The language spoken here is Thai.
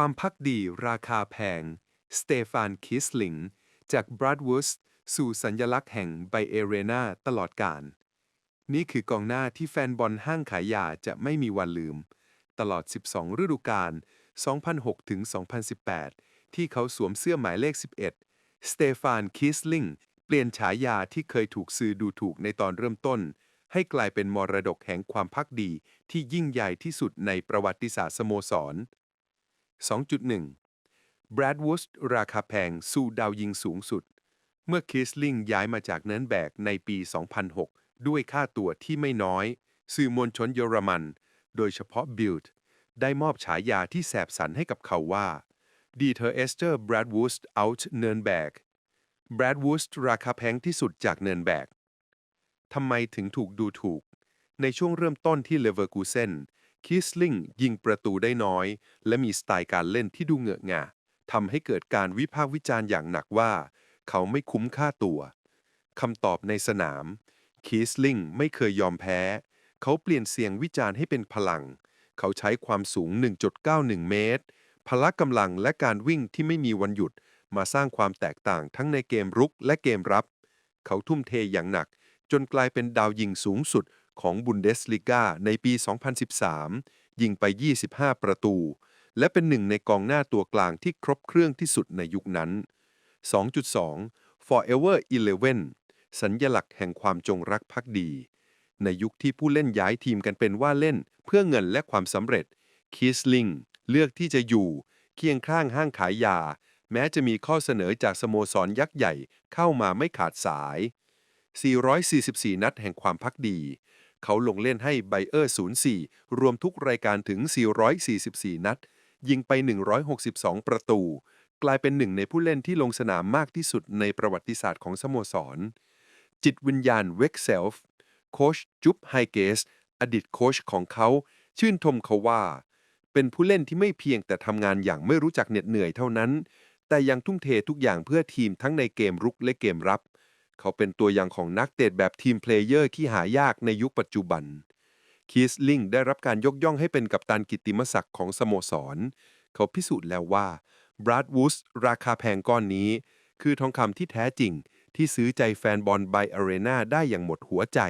ความพักดีราคาแพง สเตฟานคิสลิง จากบรัดวูสสู่สัญญลักษณ์แห่งไบเอเรนาตลอดกาล นี่คือกองหน้าที่แฟนบอลห้างขายยาจะไม่มีวันลืม ตลอด 12 ฤดูกาล 2006 ถึง 2018 ที่เขาสวมเสื้อหมายเลข 11 สเตฟานคิสลิง เปลี่ยนฉายาที่เคยถูกซื้อดูถูกในตอนเริ่มต้น ให้กลายเป็นมรดกแห่งความพักดีที่ยิ่งใหญ่ที่สุดในประวัติศาสตร์สโมสร 2.1แบรดวูสราคาแพงสู่ดาวยิงสูงสุด เมื่อคิสลิงย้ายมาจากเนิร์นแบกในปี 2006 ด้วยค่าตัวที่ไม่น้อย สื่อมวลชนเยอรมัน โดยเฉพาะบิลด์ได้มอบฉายาที่แสบสันให้กับเขาว่าดีเทอร์เอสเตอร์บรดวูสเอาท์เนิร์นแบกบรดวูสราคาแพงที่สุดจากเนิร์นแบกทำไมถึงถูกดูถูก ในช่วงเริ่มต้นที่เลเวอร์คูเซน คิสลิงยิงประตูได้น้อย และมีสไตล์การเล่นที่ดูเหงอะงะทำให้เกิดการวิพากษ์วิจารณ์อย่างหนักว่า เขาไม่คุ้มค่าตัวคำตอบในสนามคิสลิงไม่เคยยอมแพ้ เขาเปลี่ยนเสียงวิจารณ์ให้เป็นพลัง เขาใช้ความสูง 1.91 เมตร พละกำลังและการวิ่งที่ไม่มีวันหยุด มาสร้างความแตกต่างทั้งในเกมรุกและเกมรับ เขาทุ่มเทอย่างหนัก จนกลายเป็นดาวยิงสูงสุด ของบุนเดสลีกาในปี 2013 ยิงไป 25 ประตู และเป็นหนึ่งในกองหน้าตัวกลางที่ครบเครื่องที่สุดในยุคนั้น 2.2 Forever 11สัญญลักษณ์แห่งความจงรักภักดี ในยุคที่ผู้เล่นย้ายทีมกันเป็นว่าเล่นเพื่อเงินและความสำเร็จคิสลิงเลือกที่จะอยู่ เคียงข้างห้างขายยา แม้จะมีข้อเสนอจากสโมสรยักษ์ใหญ่เข้ามาไม่ขาดสาย 444 นัดแห่งความพักดี เขาลงเล่นให้ไบเออร์ 04 รวมทุกรายการถึง 444 นัด ยิงไป 162 ประตู กลายเป็นหนึ่งในผู้เล่นที่ลงสนามมากที่สุดในประวัติศาสตร์ของสโมสร จิตวิญญาณเวกเซลฟ์โคชจุบไฮเกส อดีตโคชของเขา ชื่นชมเขาว่า เป็นผู้เล่นที่ไม่เพียงแต่ทำงานอย่างไม่รู้จักเหน็ดเหนื่อยเท่านั้น แต่ยังทุ่มเททุกอย่างเพื่อทีมทั้งในเกมรุกและเกมรับ เขาเป็นตัวอย่างของนักเตะแบบทีมเพลเยอร์ที่หายากในยุคปัจจุบัน คีสลิงได้รับการยกย่องให้เป็นกัปตันกิติมศักดิ์ของสโมสร เขาพิสูจน์แล้วว่าบรัดวูสราคาแพงก้อนนี้ คือทองคำที่แท้จริงที่ซื้อใจแฟนบอลไบอารีนาได้อย่างหมดหัวใจ